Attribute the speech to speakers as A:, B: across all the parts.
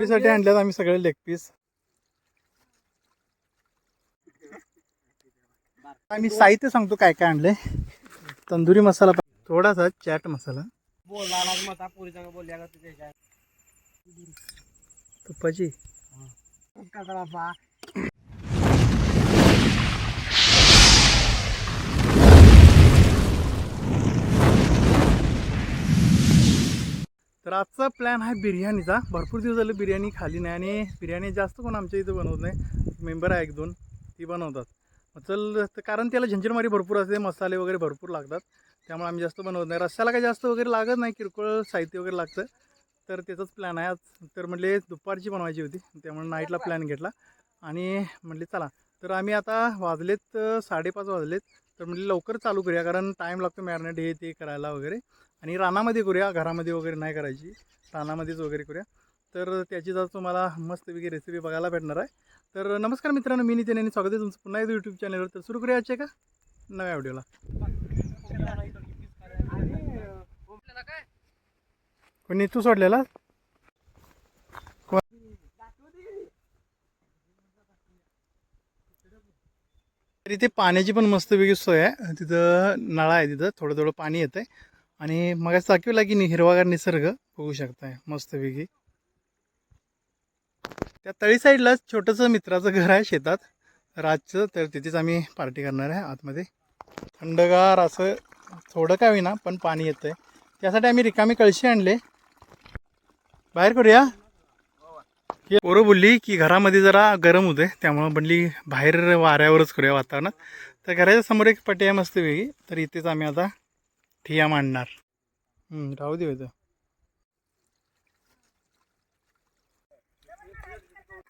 A: तंदुरीसाठी आणल्यात आम्ही सगळे लेग पीस आम्ही साहित्य सांगतो काय काय आणलंय. तंदुरी मसाला थोडासा चाट मसाला. तुपाची. तर आजचा प्लॅन आहे बिर्याणीचा. भरपूर दिवस झाले बिर्याणी खाली नाही आणि बिर्याणी जास्त कोण आमच्या इथं बनवत नाही. मेंबर आहे एक दोन ती बनवतात. मग चल तर कारण त्याला झंझरमारी भरपूर असते मसाले वगैरे भरपूर लागतात. त्यामुळे आम्ही जास्त बनवत नाही. रस्त्याला काही जास्त वगैरे लागत नाही किरकोळ साहित्य वगैरे लागतं. तर त्याचाच प्लॅन आहे आज. तर म्हणले दुपारची बनवायची होती त्यामुळे नाईटला प्लॅन घेतला. आणि म्हणले चला. तर आम्ही आता वाजलेत साडेपाच वाजलेत. तर म्हणजे लवकर चालू करूया कारण टाईम लागतो मॅरिनेट हे ते करायला वगैरे. आणि रानामध्ये करूया घरामध्ये वगैरे नाही करायची. रानामध्येच वगैरे करूया. तर त्याची जर तुम्हाला मस्तपैकी रेसिपी बघायला भेटणार आहे. तर नमस्कार मित्रांनो मी नितीन आणि स्वागत आहे तुमचं पुन्हा एकदा यूट्यूब चॅनलवर तर सुरू करूया आजच्या का नव्या व्हिडिओला कोणी तू सोडलेला? इथे पाण्याची पण मस्तपैकी सोय आहे. तिथं नळा आहे तिथं. थोडं थोडं पाणी येतं आहे आणि मग दाखवला की नाही हिरवागार निसर्ग बघू शकताय मस्तपैकी. त्या तळी साईडला छोटंसं मित्राचं घर आहे शेतात. रातचं तर तिथेच आम्ही पार्टी करणार आहे आतमध्ये. थंडगार असं थोडं काय होईना पण पाणी येतं आहे त्यासाठी आम्ही रिकामी कळशी आणले. बाहेर करूया. ही पोरं बोलली की घरामध्ये जरा गरम होते त्यामुळं म्हणली बाहेर वाऱ्यावरच करूया वातावरणात. तर घराच्या समोर एक पटी आहे मस्त वेगळी तर इथेच आम्ही आता ठिया मांडणार. राहू दे होतं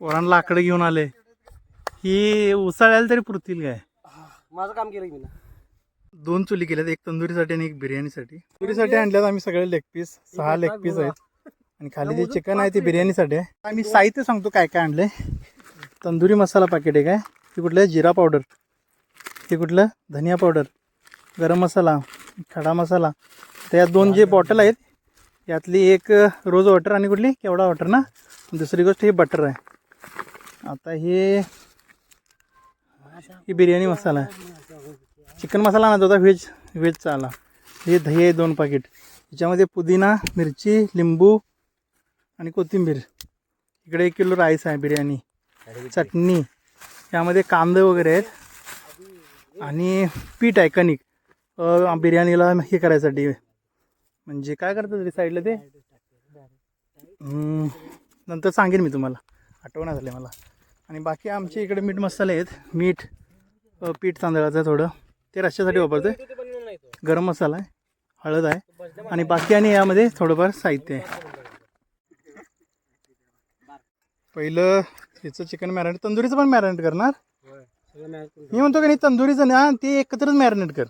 A: पोरांना लाकडं घेऊन आले. ही उसाळ्याला तरी पुरतील काय?
B: माझं काम केलं की मी ना.
A: दोन चुली केल्यात एक तंदुरीसाठी आणि एक बिर्याणीसाठी. तंदुरीसाठी आणल्यात आम्ही सगळे लेग पीस सहा लेग पीस आहेत. आणि खाली जे चिकन आहे ते बिर्याणीसाठी आहे. आम्ही साहित्य सांगतो काय काय आणलंय. तंदुरी मसाला पाकिट आहे. काय ते कुठलं? जिरा पावडर ते कुठलं? धनिया पावडर गरम मसाला. खडा मसाला. त्या दोन जे बॉटल आहेत यातली एक रोज वॉटर आणि कुठली? केवढा वॉटर ना? दुसरी गोष्ट हे बटर आहे. आता हे ही बिर्याणी मसाला आहे. चिकन मसाला आणत होता व्हेज व्हेजचा आला. हे दही आहे दोन पाकिट याच्यामध्ये पुदिना मिरची लिंबू आणि कोथिंबीर. इकडे एक किलो राईस आहे बिर्याणी. चटणी. यामध्ये कांदे वगैरे आहेत. आणि पीठ आहे कणिक. बिर्याणीला हे करायसाठी. म्हणजे काय करतात रे साईडला ते? नंतर सांगेन मी तुम्हाला. आठवण झाले मला. आणि बाकी आमच्या इकडे मीठ मसाले आहेत. मीठ पीठ तांदळाचं आहे थोडं. ते रश्श्यासाठी वापरतोय. गरम मसाला आहे. हळद आहे. आणि बाकी आणि यामध्ये थोडंफार साहित्य आहे. पहिलं याचं चिकन मॅरिनेट तंदुरीचं पण मॅरिनेट करणार? मी म्हणतो की नाही तंदुरीचं ना ते एकत्रच मॅरिनेट कर.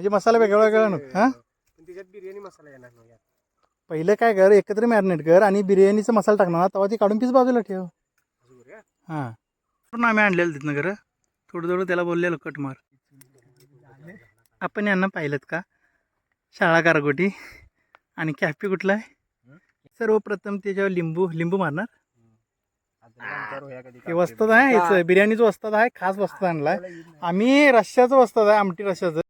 A: म्हणजे मसाला वेगळा वेगळा नको हां?
B: त्याच्यात बिर्याणी मसाला येणार नाही यात.
A: पहिलं काय कर एकत्र मॅरिनेट कर आणि बिर्याणीचा मसाला टाकणार तेव्हा ते काढून पीस बाजूला ठेव.
B: असं करूया?
A: हां. पूर्ण आम्ही आणलेलं तिथनं खरं थोडं थोडं त्याला बोललेलं कट मार. आपण यांना पाहिलं का? शाळा कारगोटी आणि कॅफे कुठला आहे? सर्वप्रथम त्याच्यावर लिंबू लिंबू मारणार. हे वस्तात आहे याचं बिर्याणीचं वस्तात आहे खास वस्तात आणलाय. आम्ही रश्श्याचं वस्तात आहे आमटी रश्श्याचं.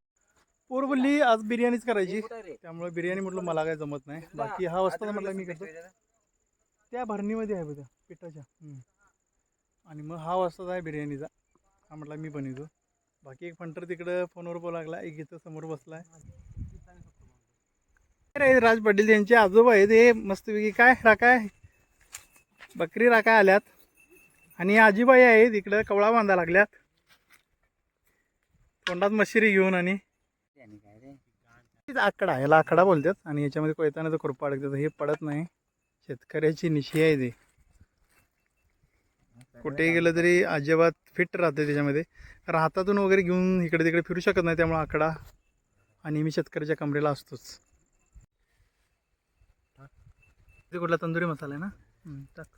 A: पोर बोलली आज बिर्याणीच करायची. त्यामुळे बिर्याणी म्हटलं मला काय जमत नाही. बाकी हा वस्तात म्हटलं मी करतो. त्या भरणीमध्ये आहे बघा पिठाच्या. आणि मग हा वस्तात आहे बिर्याणीचा. हा म्हटला मी बनवतो. बाकी एक फंटर तिकडं फोनवर बोला लागला एक इथं समोर बसलाय. अरे राज पाटील यांचे आजोबा आहेत हे मस्तपैकी काय राखाय बकरी राखाय आल्यात. आणि आजीबाई आहेत इकडं कवळा बांधा लागल्यात. तोंडात मशिरी घेऊन आणि आकडा याला आकडा बोलतात आणि याच्यामध्ये कोयताना खुरपा अडकतात हे पडत नाही. शेतकऱ्याची निशी आहे ते. कुठेही गेलं तरी अजिबात फिट राहते त्याच्यामध्ये. कारण हातातून वगैरे घेऊन इकडे तिकडे फिरू शकत नाही त्यामुळे आकडा आणि मी शेतकऱ्याच्या कमरेला असतोच. ते कुठला तंदुरी मसाला आहे ना? टाक.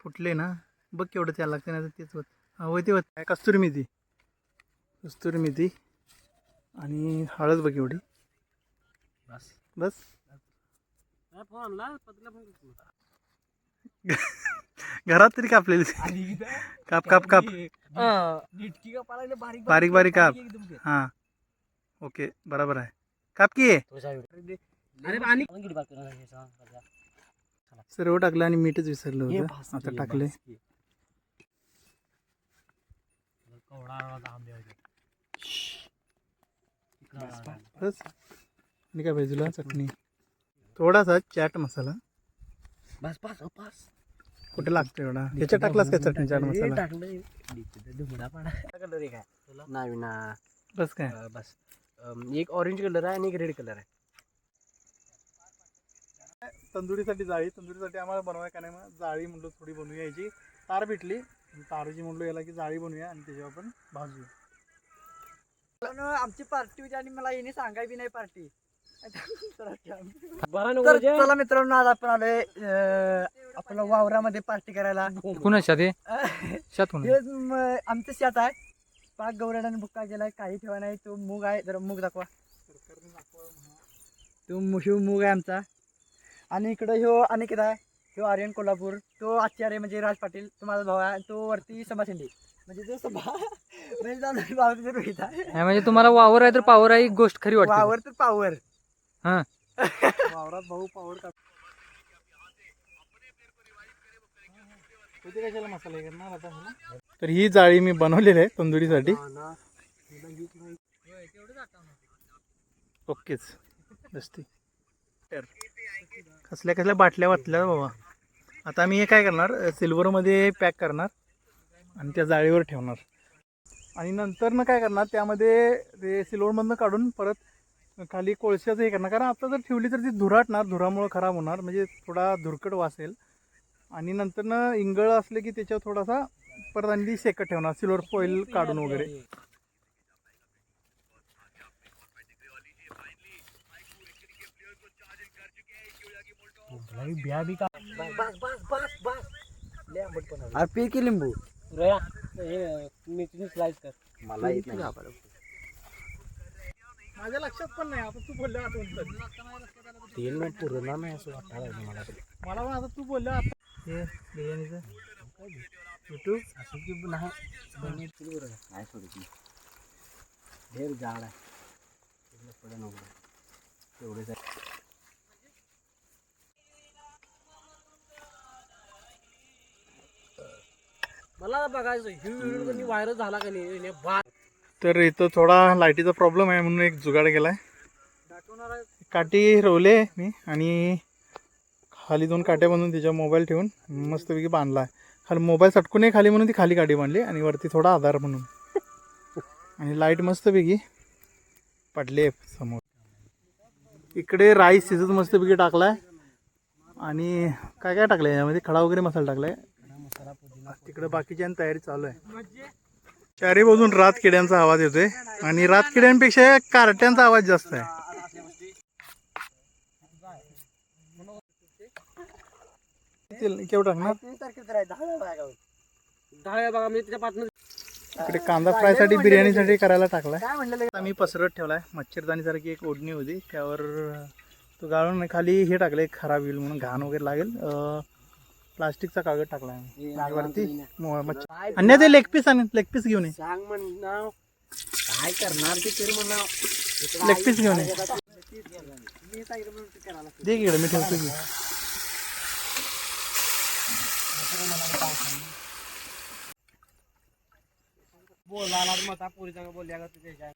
A: फुटले ना? बघ केवढं त्याला लागते ना तेच होत. हा होय ते होत. काय कस्तुरी मेथी? कस्तुरी मेथी आणि हळद बघ एवढी.
B: बस.
A: बस. घरात तरी कापलेली. काप काप काप.
B: निटकी का पाला बारीक
A: बारीक बारीक काप. हां. ओके बरोबर आहे. काप की. सर्व टाकलं आणि मीठच विसरलं
B: हे
A: होतं. आता टाकले
B: भास की. कवडा आवाज आंबे होते. इकडं आवाज आला.
A: बस आणि काय पाहिजे तुला चटणी थोडासा चाट मसाला
B: बस बस बस
A: कुठे लागतो एवढा ह्याच्यात टाकलास काय चटणी चाट मसाला
B: कलर काय नाही ना
A: बस काय
B: बस एक ऑरेंज कलर आहे आणि एक रेड कलर आहे
A: तंदुरीसाठी जाळी तंदुरीसाठी आम्हाला बनवाय का नाही मग जाळी म्हणलो थोडी बनवूया याची तार भेटली तारची म्हणलो याला की जाळी बनवूया आणि त्याच्यावर आपण भाजूया
C: पण आमची पार्टी होती आणि मला येणे सांगाय बी नाही पार्टी. तर चला मित्रांनो आज आपण आलोय अं, आपलं वावरामध्ये पार्टी करायला.
A: कुणा शात शात
C: हे म- आमचं शेत आहे. पाक गौराडाने बुक्का केलाय काही ठेवा नाही. तो मूग आहे. जरा मूग दाखवा. तो मुशिव मूग आहे आमचा. आणि इकडं ह्यो अनिकेत आहे. ह्यो आर्यन कोल्हापूर. तो आचार्य म्हणजे राज पाटील तो माझा भाऊ आहे. तो वरती सभा शिंदे म्हणजे म्हणजे
D: म्हणजे तुम्हाला वावर आहे तर पावर आहे ही गोष्ट खरी वाटते.
C: वावर तर पावर.
A: वावरात भाऊ पावर टाक. किती कशाला मसाला हे करणार आता मला? तर ही जाळी मी बनवलेली आहे तंदुरीसाठी. ओकेच. दस्ती तर कसल्या कसल्या बाटल्या वाटल्या बाबा. आता मी हे काय करणार? सिल्वरमध्ये पॅक करणार. आणि त्या जाळीवर ठेवणार. आणि नंतर ना काय करणार त्यामध्ये ते सिल्वरमधनं काढून परत खाली कोळशाचं हे करणार. कारण आता जर ठेवली तर ती धुराटणार धुरामुळं खराब होणार. म्हणजे थोडा धुरकट वासेल. आणि नंतर ना इंगळ असले की त्याच्यावर थोडासा परत आणि ती शेकट ठेवणार सिल्वर फॉईल काढून वगैरे.
B: बी का.
C: अरे पे की लिंबू?
B: रया हे मेथीची स्लाइस कर.
C: मला येत नाही
A: माझ्या लक्षात पण नाही आता तू बोलल्या आठवण
B: तेल नाही पुरणार नाही असं वाटायला मला
A: मला पण आता तू बोलल्या आता. हे बिर्याणीचं. युट्यूब
B: असं की नाही बरं सोडत मी. ढेर जाड आहे. तेवढं पडं नको तेवढेच आहे मला बघायचं व्हिडिओ कधी व्हायरल झाला का नाही बा
A: तर इथं थोडा लाईटीचा प्रॉब्लेम आहे म्हणून एक जुगाड केलाय. काठी रोवले मी आणि खाली दोन काट्या बांधून त्याच्या मोबाईल ठेवून मस्तपैकी बांधला खाली मोबाईल सटकून नये खाली म्हणून ती खाली काठी बांधली आणि वरती थोडा आधार म्हणून. आणि लाइट मस्तपैकी पडली समोर. इकडे राईस शिजत मस्तपैकी टाकलाय. आणि काय काय टाकलंय यामध्ये? खडा वगैरे मसाला टाकलाय. तिकडे बाकीच्या आणि तयारी चालू आहे. चारी बाजून रात किड्यांचा आवाज येतोय. आणि रात किड्यांपेक्षा कारट्यांचा आवाज जास्त आहे. केवढं टाकणार? इकडे कांदा फ्रायसाठी बिर्याणीसाठी करायला टाकलाय. आम्ही पसरत ठेवलाय. मच्छरदाणीसारखी एक ओढणी होती. त्यावर तो गाळून खाली हे टाकले खराब होईल म्हणून घाण वगैरे लागेल. अं, प्लास्टिकचा कागद. आणि वरती मो- अन्य ते लेग पीस आणि लेग पीस घेऊन ये
B: सांग काय करणार ते तरी
A: लेग पीस घेऊन ये
C: मी सांगितलं म्हणून ते करायला
A: दे इकडे मी ठेवतो की
B: बोलायला मग पोरी सांग बोलल्या का तुझ्या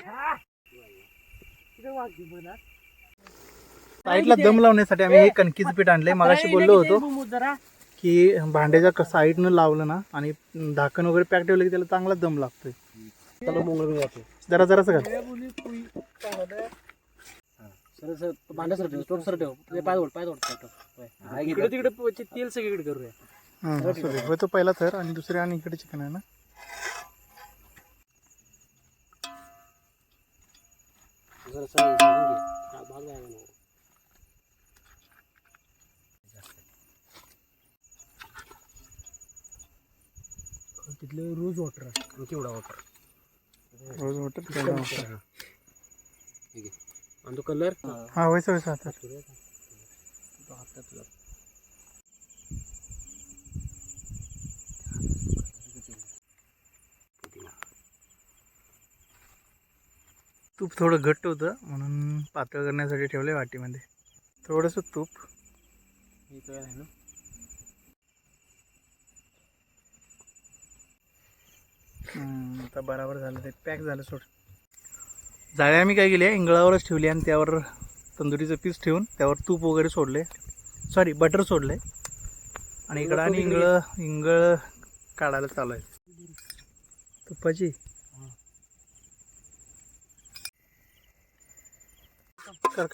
C: तिथे वाजली बोला
A: साईडला दम लावण्यासाठी आम्ही हे कणकीचं पीठ आणलंय मागाशी बोललो होतो
B: जरा
A: की भांड्याच्या साईडनं लावलं ना आणि झाकण वगैरे पॅक ठेवलं की त्याला चांगला दम लागतोय.
B: त्याला मोंगळ जातो
A: जरा जरासं घाल
B: सर सर भांडा सर ठेव तोड सर ठेव. ते पाय ओढ पाय ओढ पाय ओढ. इकडे तिकडे तेल सगळीकडे करूया.
A: हां तो पहिला थर आणि दुसरे आणि इकडे चिकन आहे ना.
B: जरा सर भाग तिथलं रोज वॉटर आणि केवढा वॉटर
A: रोज वॉटर केवढा.
B: आणि तो कलर
A: हा. होय सर आता
B: तुझा
A: तूप थोडं घट्ट होतं म्हणून पातळ करण्यासाठी ठेवलं वाटीमध्ये. थोडंसं तूप.
B: हे काय आहे ना.
A: आता बराबर झालं ते. पॅक झालं सोड. जाळ्या आम्ही काय केली इंगळावरच ठेवली आणि त्यावर तंदुरीचं पीस ठेवून त्यावर तूप वगैरे सोडले. सॉरी बटर सोडले. आणि इकडं आणि इंगळ इंगळ काढायला चालू आहे. तुपाची? कर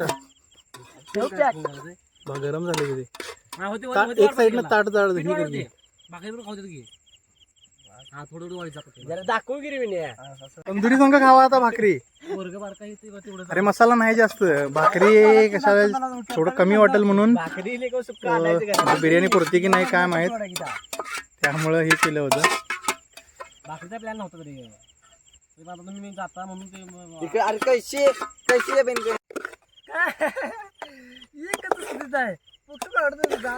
A: बा, गरम झाले किती एक साईडनं. ताट जाळ
B: बरोबर खाऊ की. हा थोडं
C: जरा दाखवू
A: तंदुरी संग खावा आता भाकरी.
B: वर्ग बारका येते का तेवढं
A: अरे मसाला नाही जास्त. भाकरी कशाला थोडं कमी वाटेल म्हणून.
C: भाकरी लेको सुक्का आणायचं
A: अं,
C: घरात.
A: बिर्याणी पुरते की नाही काय माहीत. त्यामुळं हे केलं होतं.
B: भाकरीचा प्लॅन नव्हता तरी. ते आता तुम्ही जाता म्हणून ते मग-
C: इकडे अरे कैसे कैसे बेन एकच स्थितीत आहे. फोटो काढतो तुझा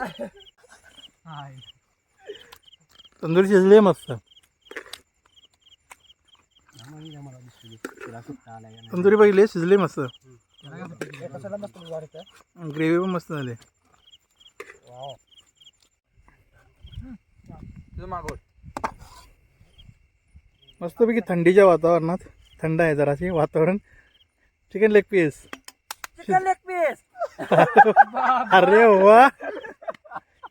B: हाय.
A: तंदुरी शिजली मस्त
B: हा, मग या मला दिसली. तिला सुट्टा आलाय का नाही.
A: तंदुरी बघितली शिजली मस्त. ग्रेव्ही पण मस्त झाली. मस्तपैकी थंडीच्या वातावरणात थंड आहे जराशी वातावरण. Chicken leg piece
C: chicken leg piece
A: अरे वा.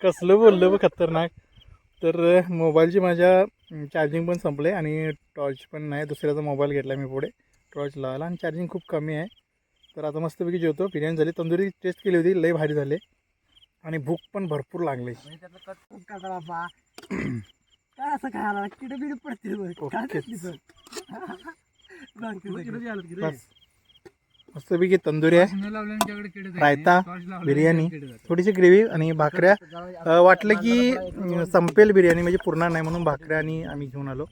A: कसलं बोललं बघ खतरनाक. तर मोबाईलची माझ्या चार्जिंग पण संपले आणि टॉर्च पण नाही दुसऱ्याचा मोबाईल घेतला मी पुढे. टॉर्च लावायला आणि चार्जिंग खूप कमी आहे. तर आता मस्तपैकी जेवतो. बिर्याणी झाली. तंदुरी टेस्ट केली होती. लई भारी झाले. आणि भूक पण भरपूर लागली.
C: असं खायला? किडे बिडे?
A: बस. मस्तपैकी तंदुरी आहे. रायता बिर्याणी थोडीशी ग्रेव्ही आणि भाकऱ्या. वाटलं की संपेल बिर्याणी. म्हणजे पुरणार नाही म्हणून भाकऱ्या आणि आम्ही घेऊन आलो.